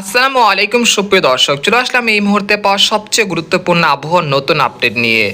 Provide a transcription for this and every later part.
আসসালামু আলাইকুম, সুপ্রিয় দর্শক। চলে আসলাম এই মুহূর্তে পাওয়া সবচেয়ে গুরুত্বপূর্ণ আবহাওয়ার নতুন আপডেট নিয়ে।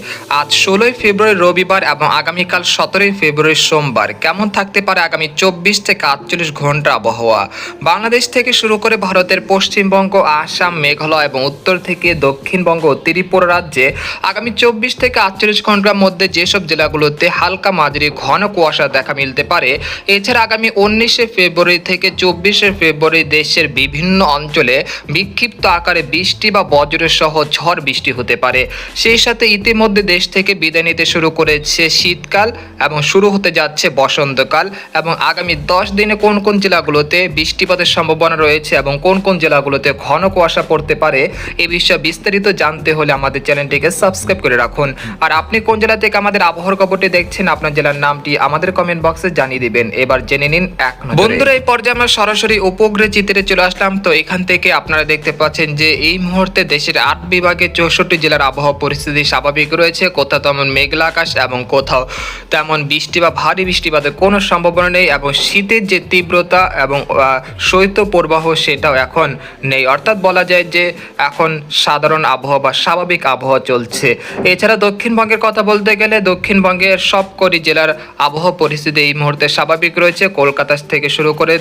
আজ ষোলোই ফেব্রুয়ারি রবিবার এবং আগামীকাল সতেরোই ফেব্রুয়ারি সোমবার। কেমন থাকতে পারে আগামী চব্বিশ থেকে আটচল্লিশ ঘণ্টা আবহাওয়া? বাংলাদেশ থেকে শুরু করে ভারতের পশ্চিমবঙ্গ, আসাম, মেঘালয় এবং উত্তর থেকে দক্ষিণবঙ্গ ও ত্রিপুরা রাজ্যে আগামী চব্বিশ থেকে আটচল্লিশ ঘণ্টার মধ্যে যেসব জেলাগুলোতে হালকা মাঝারি ঘন কুয়াশা দেখা মিলতে পারে, এছাড়া আগামী উনিশে ফেব্রুয়ারি থেকে চব্বিশে ফেব্রুয়ারি দেশের বিভিন্ন অঞ্চলে বিক্ষিপ্ত আকারে বৃষ্টি বা বজ্রের সহ ঝড় বৃষ্টি হতে পারে। সেই সাথে ইতিমধ্যে দেশ থেকে বিদায় নিতে শুরু করেছে শীতকাল এবং শুরু হতে যাচ্ছে বসন্তকাল এবং আগামী দশ দিনে কোন কোন জেলাগুলোতে বৃষ্টিপাতের সম্ভাবনা রয়েছে এবং কোন কোন জেলাগুলোতে ঘন কুয়াশা পড়তে পারে, এ বিষয়ে বিস্তারিত জানতে হলে আমাদের চ্যানেলটিকে সাবস্ক্রাইব করে রাখুন। আর আপনি কোন জেলা থেকে আমাদের আবহাওয়ার খবরটি দেখছেন, আপনার জেলার নামটি আমাদের কমেন্ট বক্সে জানিয়ে দিবেন। এবার জেনে নিন এক বন্ধুরা, এই পর্যায়ে আমরা সরাসরি উপগ্রহ চিত্রে চলে আসলাম। তো এখান থেকে আপনারা দেখতে পাচ্ছেন যে এই মুহূর্তে দেশের আট বিভাগে চৌষট্টি জেলার আবহাওয়া পরিস্থিতি স্বাভাবিক রয়েছে। কোথাও তেমন মেঘলা আকাশ এবং কোথাও তেমন বৃষ্টি বা ভারী বৃষ্টিপাতের কোনো সম্ভাবনা নেই এবং শীতের যে তীব্রতা এবং শৈত্য প্রবাহ সেটাও এখন নেই। অর্থাৎ বলা যায় যে এখন সাধারণ আবহাওয়া বা স্বাভাবিক আবহাওয়া চলছে। এছাড়া দক্ষিণবঙ্গের কথা বলতে গেলে দক্ষিণবঙ্গের সবকটি জেলার আবহাওয়া পরিস্থিতি এই মুহূর্তে স্বাভাবিক রয়েছে। কলকাতা থেকে শুরু করে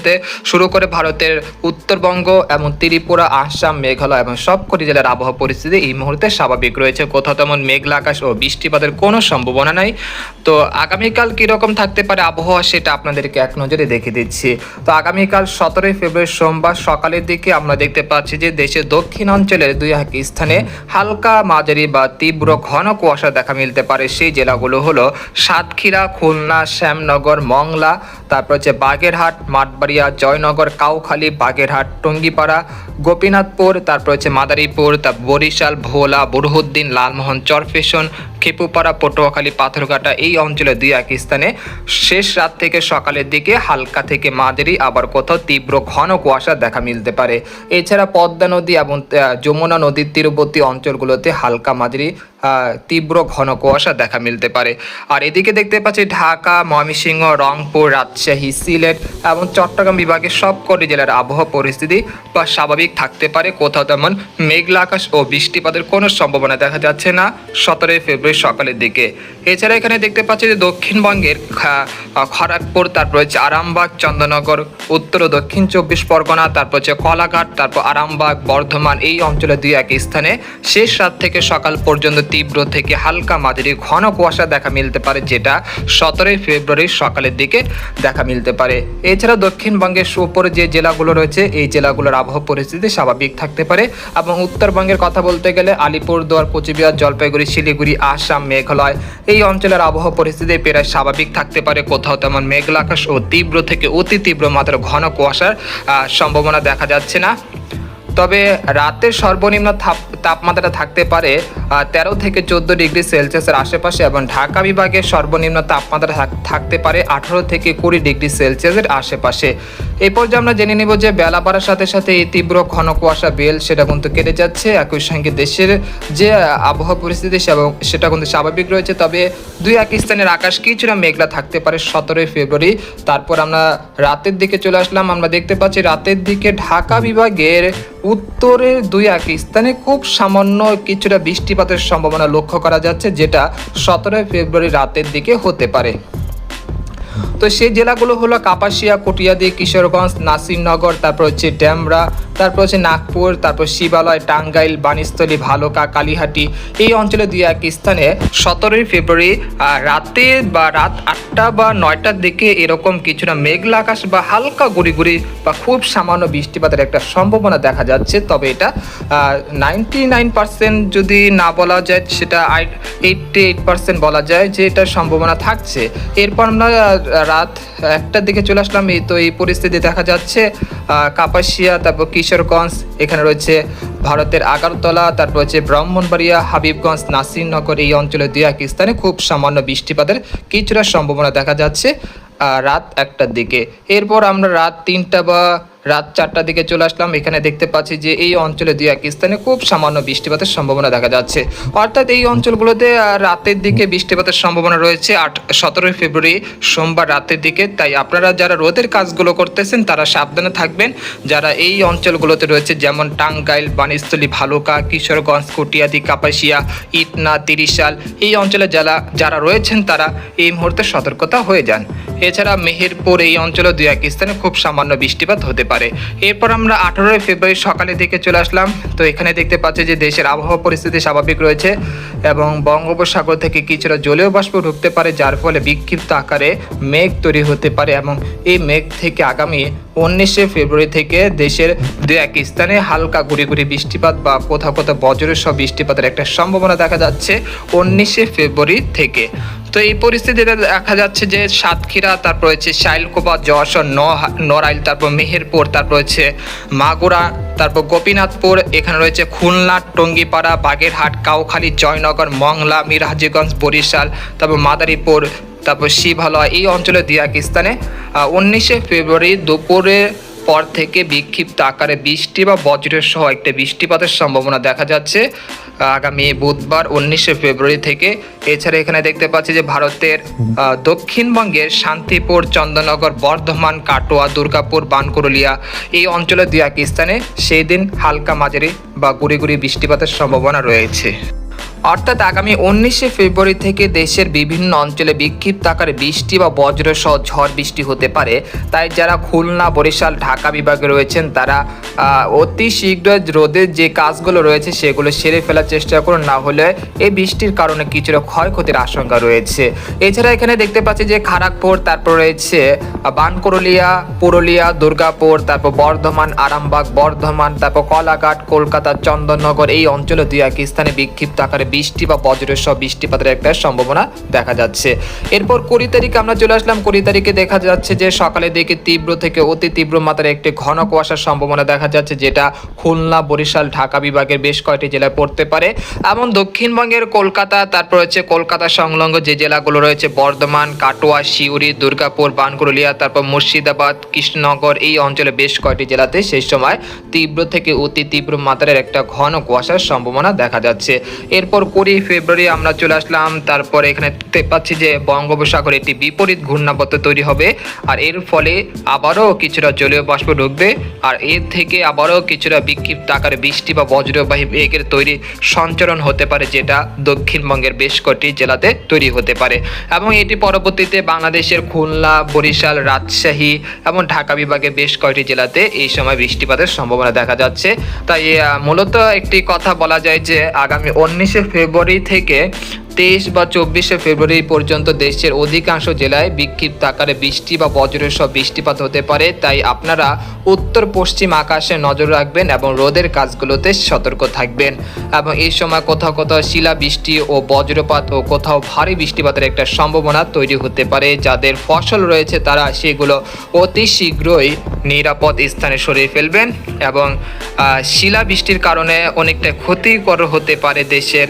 শুরু করে ভারতের উত্তরবঙ্গ এবং ত্রিপুরা, আসাম, মেঘালয় এবং সবকটি জেলার আবহাওয়া পরিস্থিতি এই মুহূর্তে স্বাভাবিক রয়েছে। কোথাও তেমন মেঘলা আকাশ ও বৃষ্টিপাতের কোনো সম্ভাবনা নাই। তো আগামীকাল কীরকম থাকতে পারে আবহাওয়া সেটা আপনাদেরকে এক নজরে দেখে দিচ্ছি। তো আগামীকাল সতেরোই ফেব্রুয়ারি সোমবার সকালের দিকে আমরা দেখতে পাচ্ছি যে দেশের দক্ষিণ অঞ্চলের দুই এক স্থানে হালকা মাঝারি বা তীব্র ঘন কুয়াশা দেখা মিলতে পারে। সেই জেলাগুলো হলো সাতক্ষীরা, খুলনা, শ্যামনগর, মংলা, তারপর হচ্ছে বাগেরহাট, মাঠবাড়িয়া, জয়নগর, কাউখালী, বাগেরহাট, টঙ্গিপাড়া গোপীনাথপুর তারপর হচ্ছে মাদারীপুর তা বরিশাল ভোলা বুরহুদ্দিন লালমোহন চরফেশন খেপুপাড়া, পটুয়াখালী, পাথরঘাটা এই অঞ্চলে দুই এক স্থানে। শেষ রাত থেকে সকালের দিকে হালকা থেকে মাঝারি, আবার কোথাও তীব্র ঘন কুয়াশা দেখা মিলতে পারে। এছাড়া পদ্মা নদী এবং যমুনা নদীর তীরবর্তী অঞ্চলগুলোতে হালকা মাঝারি তীব্র ঘন কুয়াশা দেখা মিলতে পারে। আর এদিকে দেখতে পাচ্ছি ঢাকা, ময়মনসিংহ, রংপুর, রাজশাহী, সিলেট এবং চট্টগ্রাম বিভাগের সবকটি জেলার আবহাওয়া পরিস্থিতি বা স্বাভাবিক থাকতে পারে। কোথাও তেমন মেঘলা আকাশ ও বৃষ্টিপাতের কোনো সম্ভাবনা দেখা যাচ্ছে না। সতেরোই ফেব্রুয়ারি সকালের দিকে। এছাড়া এখানে দেখতে পাচ্ছি যে দক্ষিণবঙ্গের খড়গপুর, তারপর হচ্ছে আরামবাগ, চন্দননগর, উত্তর ও দক্ষিণ চব্বিশ পরগনা, তারপর হচ্ছে কলাঘাট, তারপর আরামবাগ, বর্ধমান এই অঞ্চলে দুই এক স্থানে শেষ রাত থেকে সকাল পর্যন্ত তীব্র থেকে হালকা মাঝারি ঘন কুয়াশা দেখা মিলতে পারে, যেটা সতেরোই ফেব্রুয়ারির সকালের দিকে দেখা মিলতে পারে। এছাড়া দক্ষিণবঙ্গের উপরে যে জেলাগুলো রয়েছে, এই জেলাগুলোর আবহাওয়া পরিস্থিতি স্বাভাবিক থাকতে পারে এবং উত্তরবঙ্গের কথা বলতে গেলে আলিপুরদুয়ার, কোচবিহার, জলপাইগুড়ি, শিলিগুড়ি আসাম মেঘালয়। এই অঞ্চলের আবহাওয়া পরিস্থিতি প্রায় স্বাভাবিক থাকতে পারে। কোথাও তেমন মেঘলা আকাশ ও তীব্র থেকে অতি তীব্র মাত্রার ঘন কুয়াশার সম্ভাবনা দেখা যাচ্ছে না। তবে রাতের সর্বনিম্ন তাপমাত্রা থাকতে পারে তেরো থেকে চোদ্দ ডিগ্রি সেলসিয়াসের আশেপাশে এবং ঢাকা বিভাগের সর্বনিম্ন তাপমাত্রা থাক- থাকতে পারে আঠারো থেকে কুড়ি ডিগ্রি সেলসিয়াসের আশেপাশে। এই পর্যায়ে আমরা জেনে নেব যে বেলা বাড়ার সাথে সাথে এই তীব্র ঘন কুয়াশা বেল, সেটা কিন্তু কেটে যাচ্ছে। একই সঙ্গে দেশের যে আবহাওয়া পরিস্থিতি সেটা কিন্তু স্বাভাবিক রয়েছে। তবে দুই এক স্থানের আকাশ কিছুটা মেঘলা থাকতে পারে সতেরোই ফেব্রুয়ারি। তারপর আমরা রাতের দিকে চলে আসলাম। আমরা দেখতে পাচ্ছি রাতের দিকে ঢাকা বিভাগের উত্তরের দুই এক স্থানে খুব সামান্য কিছুটা বৃষ্টিপাতের সম্ভাবনা লক্ষ্য করা যাচ্ছে, যেটা সতেরোই ফেব্রুয়ারি রাতের দিকে হতে পারে। তো সেই জেলাগুলো হলো কাপাসিয়া, কটিয়াদি, কিশোরগঞ্জ নাসিরনগর তারপর হচ্ছে ড্যামরা, তারপর হচ্ছে নাগপুর, তারপর শিবালয়, টাঙ্গাইল বানিস্থলী ভালুকা, কালীহাটি। এই অঞ্চলে দুই এক স্থানে সতেরোই ফেব্রুয়ারি রাতে বা রাত আটটা বা নয়টার দিকে এরকম কিছুটা মেঘলা আকাশ বা হালকা গুড়ি গুড়ি বা খুব সামান্য বৃষ্টিপাতের একটা সম্ভাবনা দেখা যাচ্ছে। তবে এটা নাইনটি নাইন পার্সেন্ট যদি না বলা যায়, সেটা এইটটি এইট পার্সেন্ট বলা যায় যে এটার সম্ভাবনা থাকছে। এরপর আমরা রাত একটার দিকে চলে আসলাম। এই তো এই পরিস্থিতি দেখা যাচ্ছে। কাপাসিয়া, তারপর কিশোরগঞ্জ, এখানে রয়েছে ভারতের আগারতলা তারপর হচ্ছে ব্রাহ্মণবাড়িয়া, হাবিবগঞ্জ, নাসিরনগর এই অঞ্চলে দুই এক স্থানে খুব সামান্য বৃষ্টিপাতের কিছুটা সম্ভাবনা দেখা যাচ্ছে রাত একটার দিকে। এরপর আমরা রাত তিনটা বা রাত চারটার দিকে চলে আসলাম। এখানে দেখতে পাচ্ছি যে এই অঞ্চলে দুই এক স্থানে খুব সামান্য বৃষ্টিপাতের সম্ভাবনা দেখা যাচ্ছে। অর্থাৎ এই অঞ্চলগুলোতে রাতের দিকে বৃষ্টিপাতের সম্ভাবনা রয়েছে আট, সতেরোই ফেব্রুয়ারি, সোমবার রাতের দিকে। তাই আপনারা যারা রোদের কাজগুলো করতেছেন, তারা সাবধানে থাকবেন। যারা এই অঞ্চলগুলোতে রয়েছে, যেমন টাঙ্গাইল বানিস্থলী ভালুকা, কিশোরগঞ্জ, কটিয়াদি, কাপাসিয়া, ইটনা, তিরিশাল, এই অঞ্চলে যারা যারা রয়েছেন, তারা এই মুহূর্তে সতর্কতা হয়ে যান। এছাড়া মেহেরপুর এই অঞ্চলে দুই এক স্থানে খুব সামান্য বৃষ্টিপাত হতে পারে। এরপর আমরা আঠারোই ফেব্রুয়ারি সকালের দিকে চলে আসলাম। তো এখানে দেখতে পাচ্ছি যে দেশের আবহাওয়া পরিস্থিতি স্বাভাবিক রয়েছে এবং বঙ্গোপসাগর থেকে কিছুটা জলীয় বাষ্প ঢুকতে পারে, যার ফলে বিক্ষিপ্ত আকারে মেঘ তৈরি হতে পারে এবং এই মেঘ থেকে আগামী উনিশে ফেব্রুয়ারি থেকে দেশের দু এক স্থানে হালকা গুড়ি গুড়ি বৃষ্টিপাত বা কোথাও কোথাও বজ্রের সব বৃষ্টিপাতের একটা সম্ভাবনা দেখা যাচ্ছে উনিশে ফেব্রুয়ারি থেকে। তো এই পরিস্থিতিতে দেখা যাচ্ছে যে সাতক্ষীরা, তারপর রয়েছে শাইলকোপা যশোর নড়াইল, তারপর মেহেরপুর, তারপর রয়েছে মাগুরা, তারপর গোপীনাথপুর, এখানে রয়েছে খুলনা, টঙ্গিপাড়া, বাগেরহাট, কাউখালী, জয়নগর, মংলা মিরাজিগঞ্জ বরিশাল, তারপর মাদারীপুর, তারপর শিবহালয় এই অঞ্চলে দিয়াকিস্তানে উনিশে ফেব্রুয়ারি দুপুরে পর থেকে বিক্ষিপ্ত আকারে বৃষ্টি বা বজ্রের সহ একটা বৃষ্টিপাতের সম্ভাবনা দেখা যাচ্ছে। আগামী বুধবার উনিশে ফেব্রুয়ারি থেকে। এছাড়া এখানে দেখতে পাচ্ছি যে ভারতের দক্ষিণবঙ্গের শান্তিপুর, চন্দননগর, বর্ধমান, কাটোয়া, দুর্গাপুর বানকুরুলিয়া এই অঞ্চলে দুই এক স্থানে সেই দিন হালকা মাঝারি বা গুড়ি গুড়ি বৃষ্টিপাতের সম্ভাবনা রয়েছে। অর্থাৎ আগামী উনিশে ফেব্রুয়ারি থেকে দেশের বিভিন্ন অঞ্চলে বিক্ষিপ্ত আকারে বৃষ্টি বা বজ্র সহ ঝড় বৃষ্টি হতে পারে। তাই যারা খুলনা, বরিশাল, ঢাকা বিভাগে রয়েছেন, তারা অতি শীঘ্র রোদের যে কাজগুলো রয়েছে সেগুলো সেরে ফেলার চেষ্টা করুন। না হলে এই বৃষ্টির কারণে কিছুটা ক্ষয়ক্ষতির আশঙ্কা রয়েছে। এছাড়া এখানে দেখতে পাচ্ছি যে খড়গপুর তারপর রয়েছে বানকরলিয়া পুরুলিয়া, দুর্গাপুর, তারপর বর্ধমান, আরামবাগ, বর্ধমান, তারপর কলাঘাট, কলকাতা, চন্দননগর, এই অঞ্চলে দুই এক স্থানে বিক্ষিপ্ত আকারে বৃষ্টি বা বজ্রের সহ বৃষ্টিপাতের একটা সম্ভাবনা দেখা যাচ্ছে। এরপর কুড়ি তারিখে আমরা চলে আসলাম। কুড়ি তারিখে দেখা যাচ্ছে যে সকালের দিকে তীব্র থেকে অতি তীব্র মাত্রার একটি ঘন কুয়াশার সম্ভাবনা দেখা যাচ্ছে, যেটা খুলনা, বরিশাল, ঢাকা বিভাগের বেশ কয়েকটি জেলায় পড়তে পারে। এবং দক্ষিণবঙ্গের কলকাতা, তারপর হচ্ছে কলকাতা সংলগ্ন যে জেলাগুলো রয়েছে, বর্ধমান, কাটোয়া শিউরি দুর্গাপুর বানকুরুলিয়া তারপর মুর্শিদাবাদ, কৃষ্ণনগর, এই অঞ্চলে বেশ কয়েকটি জেলাতে সেই সময় তীব্র থেকে অতি তীব্র মাত্রার একটা ঘন কুয়াশার সম্ভাবনা দেখা যাচ্ছে। এরপর কুড়ি ফেব্রুয়ারি আমরা চলে আসলাম। তারপরে এখানে দেখতে পাচ্ছি যে বঙ্গোপসাগরে একটি বিপরীত ঘূর্ণাবর্ত তৈরি হবে। আর এর ফলে আবারও কিছুটা জলীয় বাষ্প ঢুকবে। আর এর থেকে আবারও কিছুটা বিক্ষিপ্ত আকারে বৃষ্টি বা বজ্রবাহী মেঘের তৈরি সঞ্চরণ হতে পারে, যেটা দক্ষিণবঙ্গের বেশ কয়েকটি জেলাতে তৈরি হতে পারে। এবং এটি পরবর্তীতে বাংলাদেশের খুলনা, বরিশাল, রাজশাহী এবং ঢাকা বিভাগের বেশ কয়েকটি জেলাতে এই সময় বৃষ্টিপাতের সম্ভাবনা দেখা যাচ্ছে। তাই মূলত একটি কথা বলা যায় যে আগামী উনিশে ফেব্রুয়ারি থেকে তেইশ বা চব্বিশে ফেব্রুয়ারি পর্যন্ত দেশের অধিকাংশ জেলায় বিক্ষিপ্ত আকারে বৃষ্টি বা বজ্রের সব বৃষ্টিপাত হতে পারে। তাই আপনারা উত্তর পশ্চিম আকাশে নজর রাখবেন এবং রোদের কাজগুলোতে সতর্ক থাকবেন। এবং এই সময় কোথাও কোথাও শিলা বৃষ্টি ও বজ্রপাত ও কোথাও ভারী বৃষ্টিপাতের একটা সম্ভাবনা তৈরি হতে পারে। যাদের ফসল রয়েছে তারা সেগুলো অতি শীঘ্রই নিরাপদ স্থানে সরিয়ে ফেলবেন এবং শিলা বৃষ্টির কারণে অনেকটা ক্ষতিকর হতে পারে দেশের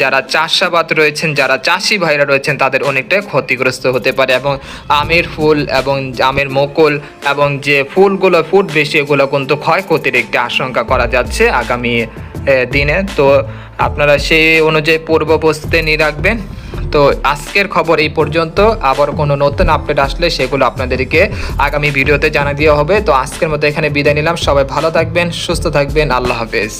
যারা চাষাবাদ রয়েছেন, যারা চাষি ভাইরা রয়েছেন, তাদের অনেকটাই ক্ষতিগ্রস্ত হতে পারে। এবং আমের ফুল এবং আমের মুকুল এবং যে ফুলগুলো, ফুট বেশি, এগুলো কিন্তু ক্ষয়ক্ষতির একটি আশঙ্কা করা যাচ্ছে আগামী দিনে। তো আপনারা সেই অনুযায়ী পূর্ব প্রস্তুতি নিয়ে রাখবেন। তো আজকের খবর এই পর্যন্ত। আবার কোনো নতুন আপডেট আসলে সেগুলো আপনাদেরকে আগামী ভিডিওতে জানা দেওয়া হবে। তো আজকের মতো এখানে বিদায় নিলাম। সবাই ভালো থাকবেন, সুস্থ থাকবেন। আল্লাহ হাফেজ।